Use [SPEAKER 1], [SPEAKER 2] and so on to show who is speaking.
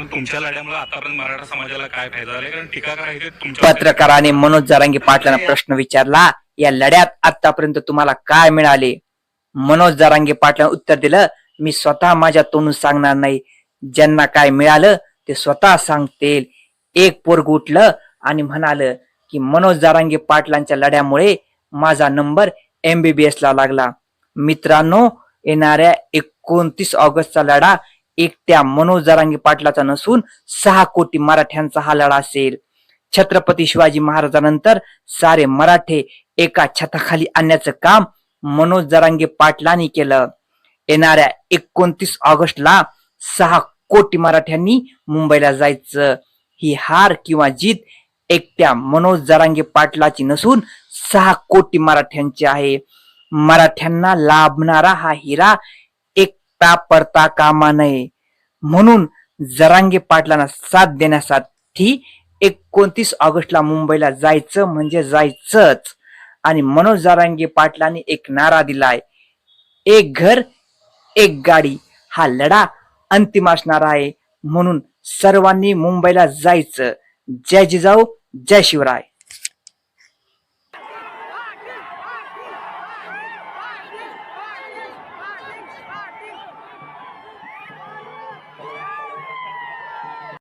[SPEAKER 1] पण तुमच्या लढ्यामुळे आतापर्यंत मराठा समाजाला काय फायदा झाला कारण तुमच्या
[SPEAKER 2] पत्रकाराने मनोज जरांगे पाटलांना प्रश्न विचारला या लढ्यात आतापर्यंत तुम्हाला काय मिळाले? मनोज जरांगे पाटलांना उत्तर दिलं मी स्वतः माझ्या तोंडून सांगणार नाही. ज्यांना काय मिळालं ते स्वतः सांगतील. एक पोरग उठलं आणि म्हणालं की मनोज जरांगे पाटलांच्या लढ्यामुळे माझा नंबर एमबीबीएस ला लागला. मित्रांनो येणाऱ्या एकोणतीस ऑगस्टचा लढा एकट्या मनोज जरांगे पाटलाचा नसून सहा कोटी मराठ्यांचा हा लढा असेल. छत्रपती शिवाजी महाराजांनंतर सारे मराठे एका छताखाली आणण्याचं काम मनोज जरांगे पाटलांनी केलं. येणाऱ्या एकोणतीस ऑगस्टला सहा कोटी मराठ्यांनी मुंबईला जायचं. ही हार किंवा जीत एकट्या मनोज जरांगे पाटलाची नसून सहा कोटी मराठ्यांची आहे. मराठ्यांना लाभणारा हा हिरा एकटा पडता कामा नये. म्हणून जरांगे पाटलांना साथ देण्यासाठी एकोणतीस ऑगस्टला मुंबईला जायचं म्हणजे जायचंच. आणि मनोज जरांगे पाटलांनी एक नारा दिलाय. एक घर एक गाडी. हा लढा अंतिम असणार आहे. म्हणून सर्वांनी मुंबईला जायचं. जय जिजाऊ जय शिवराय.